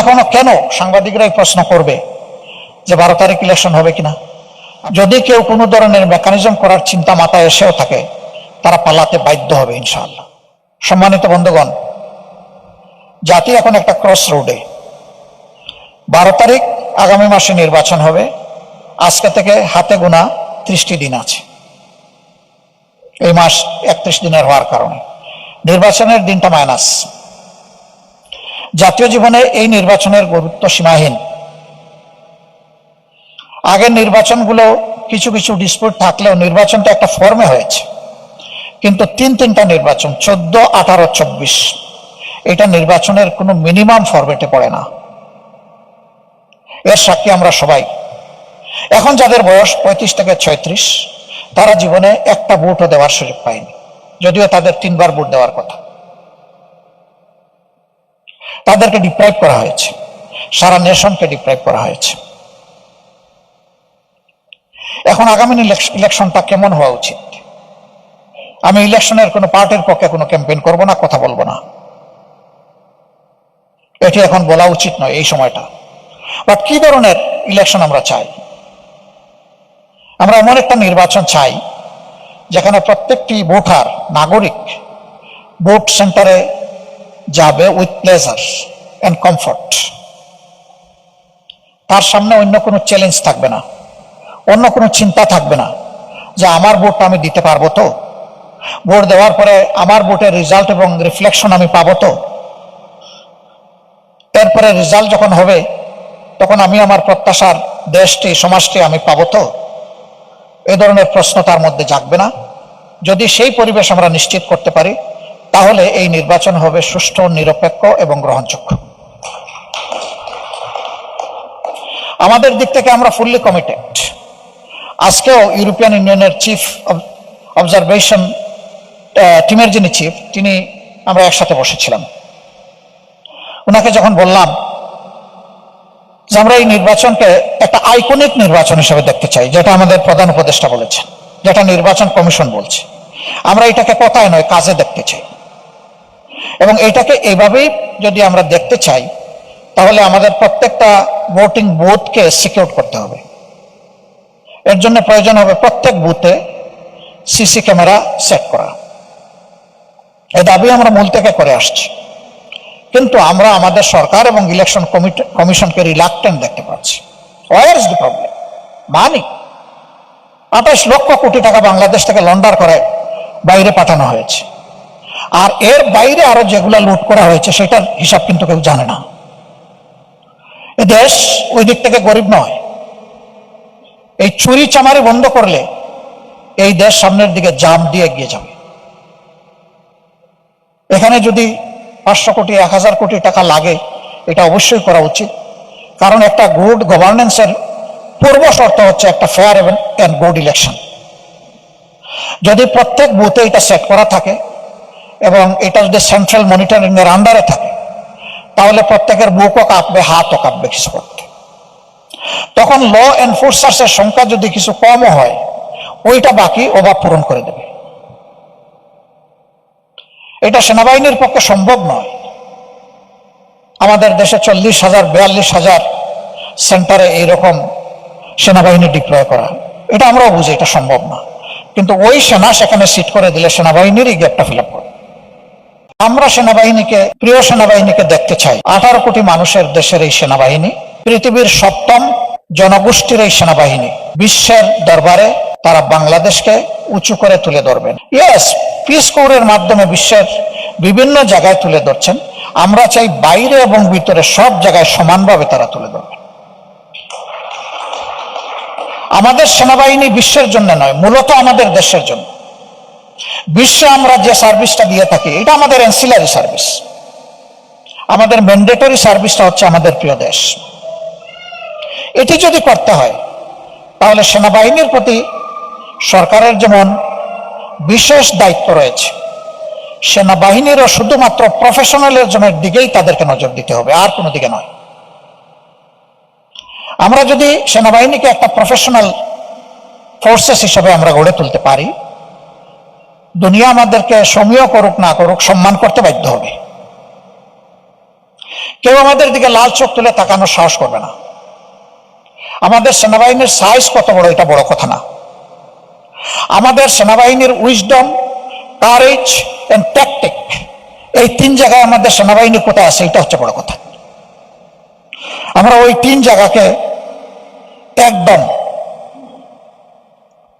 এখনও কেন সাংবাদিকরা প্রশ্ন করবে যে বারো তারিখ ইলেকশন হবে কিনা? যদি কেউ কোনো ধরনের মেকানিজম করার চিন্তা মাথায় এসেও থাকে, তারা পালাতে বাধ্য হবে ইনশাআল্লাহ। সম্মানিত বন্ধুগণ, জাতি এখন একটা ক্রস রোডে বারো তারিখ আগামী মাসে নির্বাচন হবে, আজকে থেকে হাতে গোনা ত্রিশটি দিন আছে। এই মাস একত্রিশ দিনের হওয়ার কারণে। নির্বাচনের দিনটা মাইনাস জাতীয় জীবনে এই নির্বাচনের গুরুত্ব সীমাহীন। আগের নির্বাচনগুলো কিছু কিছু ডিসপিউট থাকলেও নির্বাচনটা একটা ফর্মে হয়েছে। কিন্তু তিন তিনটা নির্বাচন, চোদ্দ, আঠারো, চব্বিশ, এটা নির্বাচনের কোনো মিনিমাম ফরম্যাটে পড়ে না। এর সাক্ষী আমরা সবাই। এখন যাদের বয়স পঁয়ত্রিশ থেকে ছয়ত্রিশ, তারা জীবনে একটা ভোটও দেওয়ার সুযোগ পায়নি। যদিও তাদের তিনবার ভোট দেওয়ার কথা। তাদেরকে ডিপ্রাইভ করা হয়েছে। সারা নেশনকে ডিপ্রাইভ করা হয়েছে। এখন আগামী ইলেকশনটা কেমন হওয়া উচিত? আমি ইলেকশনের কোনো পার্টির পক্ষে কোনো ক্যাম্পেইন করব না, কথা বলব না। এটি এখন বলা উচিত নয় এই সময়টা। বাট কি ধরনের ইলেকশন আমরা চাই? আমরা এমন একটা নির্বাচন চাই, যেখানে প্রত্যেকটি ভোটার, নাগরিক, ভোট সেন্টারে যাবে উইথ প্লেজার অ্যান্ড কমফর্ট তার সামনে অন্য কোনো চ্যালেঞ্জ থাকবে না। অন্য কোনো চিন্তা থাকবে না যে আমার ভোটটা আমি দিতে পারব তো। ভোট দেওয়ার পরে আমার ভোটের রেজাল্ট এবং রিফ্লেকশন আমি পাবো তো। এরপরে রেজাল্ট যখন হবে, তখন আমি আমার প্রত্যাশার দেশটি, সমাজটি আমি পাবো তো। এ ধরনের প্রশ্ন তার মধ্যে জাগবে না। যদি সেই পরিবেশ আমরা নিশ্চিত করতে পারি তাহলে এই নির্বাচন হবে সুষ্ঠু, নিরপেক্ষ এবং গ্রহণযোগ্য। আমাদের দিক থেকে আমরা ফুললি কমিটেড আজকেও ইউরোপিয়ান ইউনিয়নের চিফ অবজারভেশন টিমের যিনি চিফ তিনি আমরা একসাথে বসেছিলাম। ওনাকে যখন বললাম যে আমরা এই নির্বাচনকে একটা আইকনিক নির্বাচন হিসেবে দেখতে চাই, যেটা আমাদের প্রধান উপদেষ্টা বলেছেন, যেটা নির্বাচন কমিশন বলছে, আমরা এটাকে কথায় নয়, কাজে দেখতে চাই। এবং এটাকে এইভাবেই যদি আমরা দেখতে চাই, তাহলে আমাদের প্রত্যেকটা ভোটিং বুথকে সিকিউর করতে হবে। এর জন্য প্রয়োজন হবে প্রত্যেক বুথে সিসি ক্যামেরা সেট করা। এই দাবি আমরা মূল থেকে করে আসছি। কিন্তু আমরা আমাদের সরকার এবং ইলেকশন কমিশনকে রিলাক্টেন্ট দেখতে পাচ্ছি। ওয়ার ইজ প্রবলেম মানি আঠাশ লক্ষ কোটি টাকা বাংলাদেশ থেকে লন্ডার করে বাইরে পাঠানো হয়েছে। আর এর বাইরে আরও যেগুলা লুট করা হয়েছে, সেটার হিসাব কিন্তু কেউ জানে না। এ দেশ ওই দিক থেকে গরিব নয়। এই চুরি চামারি বন্ধ করলে এই দেশ সামনের দিকে জাম দিয়ে এগিয়ে যাবে। এখানে যদি পাঁচশো কোটি, এক হাজার কোটি টাকা লাগে, এটা অবশ্যই করা উচিত। কারণ একটা গুড গভর্নেন্সের পূর্ব শর্ত হচ্ছে একটা ফেয়ার অ্যান্ড গুড ইলেকশন যদি প্রত্যেক বুথে এটা সেট করা থাকে এবং এটা যদি সেন্ট্রাল মনিটরিং এর আন্ডারে থাকে, তাহলে প্রত্যেকের বুকও কাঁপবে, হাতও কাঁপবে কিছু করতে। তখন ল এনফোর্সার্সের সংখ্যা যদি কিছু কমও হয়, ওইটা বাকি অভাব পূরণ করে দেবে। এটা সেনাবাহিনীর পক্ষে সম্ভব নয়। আমাদের দেশে চল্লিশ হাজার, বিয়াল্লিশ হাজার সেন্টারে এইরকম সেনাবাহিনী ডিপ্লয় করা। এটা আমরাও বুঝি, এটা সম্ভব না। কিন্তু ওই সেনা সেখানে সিট করে দিলে সেনাবাহিনীরই গ্যাপটা ফিল আপ করে আমরা সেনাবাহিনীকে, প্রিয় সেনাবাহিনীকে দেখতে চাই। আঠারো কোটি মানুষের দেশের এই সেনাবাহিনী, পৃথিবীর সপ্তম জনগোষ্ঠীর এই সেনাবাহিনী, বিশ্বের দরবারে তারা বাংলাদেশকে উঁচু করে তুলে ধরবেন। ইয়েস পিস কোরের মাধ্যমে বিশ্বের বিভিন্ন জায়গায় তুলে ধরছেন। আমরা চাই বাইরে এবং ভিতরে সব জায়গায় সমানভাবে তারা তুলে ধরবেন আমাদের সেনাবাহিনী বিশ্বের জন্য নয়, মূলত আমাদের দেশের জন্য। বিশ্বে আমরা যে সার্ভিসটা দিয়ে থাকি। এটা আমাদের এনসিলারি সার্ভিস আমাদের ম্যান্ডেটরি সার্ভিসটা হচ্ছে আমাদের প্রিয় দেশ। এটি যদি করতে হয়, তাহলে সেনাবাহিনীর প্রতি সরকারের যেমন বিশেষ দায়িত্ব রয়েছে, সেনাবাহিনীরও শুধুমাত্র প্রফেশনালের জনের দিকেই তাদেরকে নজর দিতে হবে, আর কোনো দিকে নয়। আমরা যদি সেনাবাহিনীকে একটা প্রফেশনাল ফোর্সেস হিসেবে আমরা গড়ে তুলতে পারি দুনিয়া আমাদেরকে সমীয় করুক, না করুক, সম্মান করতে বাধ্য হবে। কেউ আমাদের দিকে লাল চোখ তুলে তাকানোর সাহস করবে না। আমাদের সেনাবাহিনীর সাইজ কত বড়, এটা বড় কথা না। আমাদের সেনাবাহিনীর উইজডম কারেজ এন্ড ট্যাকটিক এই তিন জায়গায় আমাদের সেনাবাহিনী কোথায় আছে, এটা হচ্ছে বড় কথা। আমরা ওই তিন জায়গাকে একদম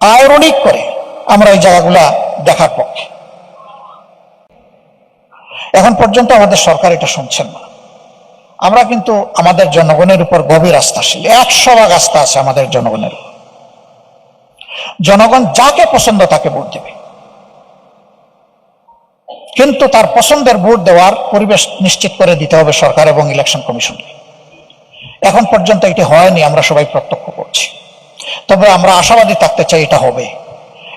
আয়রনিক করে আমরা এই জায়গাগুলা দেখার পক্ষে। এখন পর্যন্ত আমাদের সরকার এটা শুনছেন না। আমরা কিন্তু আমাদের জনগণের উপর গভীর আস্থাশীল। একশো ভাগ আস্থা আছে আমাদের জনগণের জনগণ যাকে পছন্দ তাকে ভোট দেবে। কিন্তু তার পছন্দের ভোট দেওয়ার পরিবেশ নিশ্চিত করে দিতে হবে সরকার এবং ইলেকশন কমিশনকে এখন পর্যন্ত এটি হয়নি, আমরা সবাই প্রত্যক্ষ করছি। তবে আমরা আশাবাদী থাকতে চাই এটা হবে।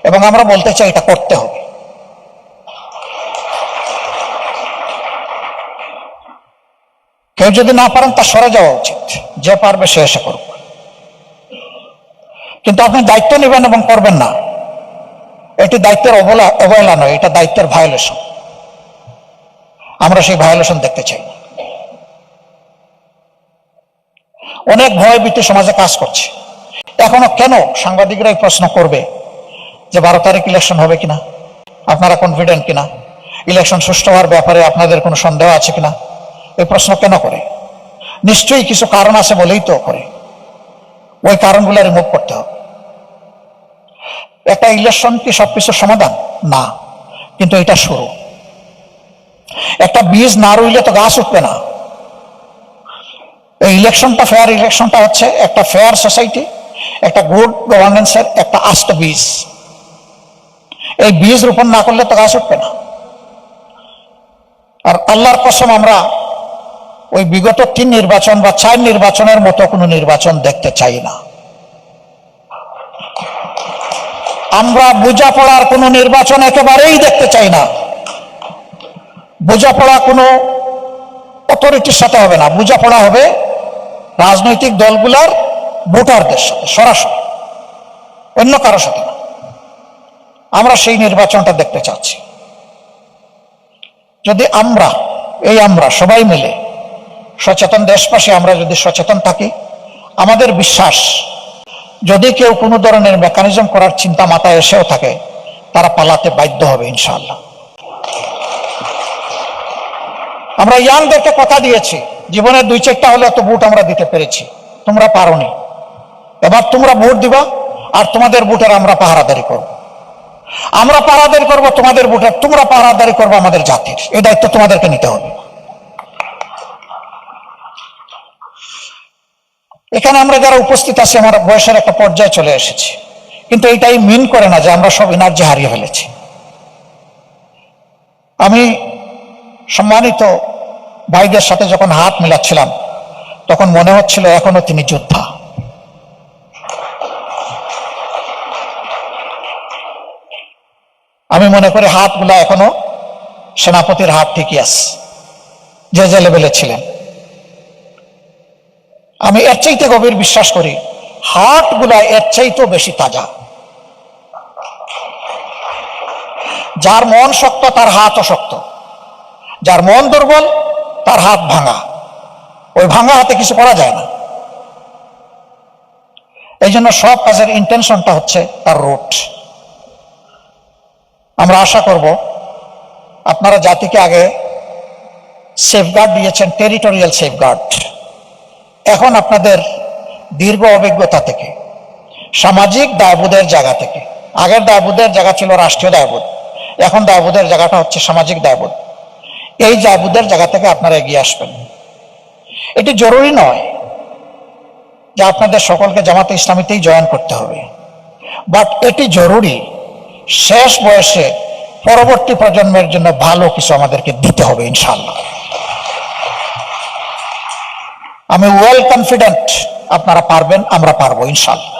এবং আমরা বলতে চাই এটা করতে হবে। কেউ যদি না পারেন তা সরে যাওয়া উচিত। যে পারবে সে এসে করুক। কিন্তু আপনি দায়িত্ব নেবেন এবং করবেন না। এটি দায়িত্বের অবলা অবহেলা নয়, এটা দায়িত্বের ভায়োলেশন আমরা সেই ভায়োলেশন দেখতে চাই। অনেক ভয় ভীতি সমাজে কাজ করছে। এখনও কেন সাংবাদিকরা এই প্রশ্ন করবে যে বারো তারিখ ইলেকশন হবে কিনা? আপনারা কনফিডেন্ট কিনা? ইলেকশন সুষ্ঠু হওয়ার ব্যাপারে আপনাদের কোনো সন্দেহ আছে কিনা? এই প্রশ্ন কেন করে? নিশ্চয়ই কিছু কারণ আছে বলেই তো করে। ওই কারণগুলো রিমুভ করতে হবে। একটা ইলেকশন কি সবকিছুর সমাধান? না। কিন্তু এটা শুরু। একটা বীজ না রইলে তো গাছ উঠবে না। এই ইলেকশনটা ফেয়ার ইলেকশনটা হচ্ছে একটা ফেয়ার সোসাইটি একটা গুড গভর্নেন্সের একটা আস্ত বীজ। এই বীজ রোপণ না করলে তো গাছ উঠবে না। আর আল্লাহর কসম আমরা ওই বিগত তিন নির্বাচন বা চার নির্বাচনের মতো কোনো নির্বাচন দেখতে চাই না। আমরা বোঝাপড়ার কোনো নির্বাচন একেবারেই দেখতে চাই না। বোঝাপড়া কোনো অথরিটির সাথে হবে না। বোঝাপড়া হবে রাজনৈতিক দলগুলার ভোটারদের সাথে, সরাসরি। অন্য কারোর সাথে আমরা সেই নির্বাচনটা দেখতে চাচ্ছি। যদি আমরা, এই আমরা সবাই মিলে সচেতন দেশবাসী, আমরা যদি সচেতন থাকি, আমাদের বিশ্বাস, যদি কেউ কোনো ধরনের মেকানিজম করার চিন্তা মাথায় এসেও থাকে, তারা পালাতে বাধ্য হবে ইনশাল্লাহ আমরা ইয়াংদেরকে কথা দিয়েছি জীবনের দুই চারটা হলে তো ভোট আমরা দিতে পেরেছি, তোমরা পারোনি। এবার তোমরা ভোট দিবা, আর তোমাদের ভোটের আমরা পাহারাদারি করব। আমরা পাহারাদারি করব, তোমাদের ভোটের তোমরা পাহারাদারি করব আমাদের জাতির। এই দায়িত্ব তোমাদেরকে নিতে হবে। এখানে আমরা যারা উপস্থিত আছি, আমার বয়সের একটা পর্যায়ে চলে এসেছি। কিন্তু এটাই মিন করে না যে আমরা সব এনার্জি হারিয়ে ফেলেছি। আমি সম্মানিত ভাইদের সাথে যখন হাত মিলাচ্ছিলাম, তখন মনে হচ্ছিল এখনও তিনি যোদ্ধা। আমি মনে করি হাতগুলা এখনও সেনাপতির হাত ঠিকই আছে, যে যে লেভেলে ছিলেন। আমি এর চাইতে গভীর বিশ্বাস করি হাটগুলা এর চাইতেও বেশি তাজা। যার মন শক্ত, তার হাতও শক্ত। যার মন দুর্বল, তার হাত ভাঙা। ওই ভাঙা হাতে কিছু করা যায় না। এই জন্য সব কাজের ইন্টেনশনটা হচ্ছে তার রুট আমরা আশা করব আপনারা জাতিকে আগে সেফগার্ড দিয়েছেন টেরিটোরিয়াল সেফগার্ড এখন আপনাদের দীর্ঘ অভিজ্ঞতা থেকে, সামাজিক দায়বোধের জায়গা থেকে। আগের দায়বোধের জায়গা ছিল রাষ্ট্রীয় দায়বোধ এখন দায়বোধের জায়গাটা হচ্ছে সামাজিক দায়বোধ এই দায়বোধের জায়গা থেকে আপনারা এগিয়ে আসবেন। এটি জরুরি নয় যে আপনাদের সকলকে জামাতে ইসলামীতেই জয়েন করতে হবে। বাট এটি জরুরি শেষ বয়সে পরবর্তী প্রজন্মের জন্য ভালো কিছু আমাদেরকে দিতে হবে ইনশাল্লাহ আমি ওয়েল কনফিডেন্ট আপনারা পারবেন, আমরা পারব ইনশাল্লাহ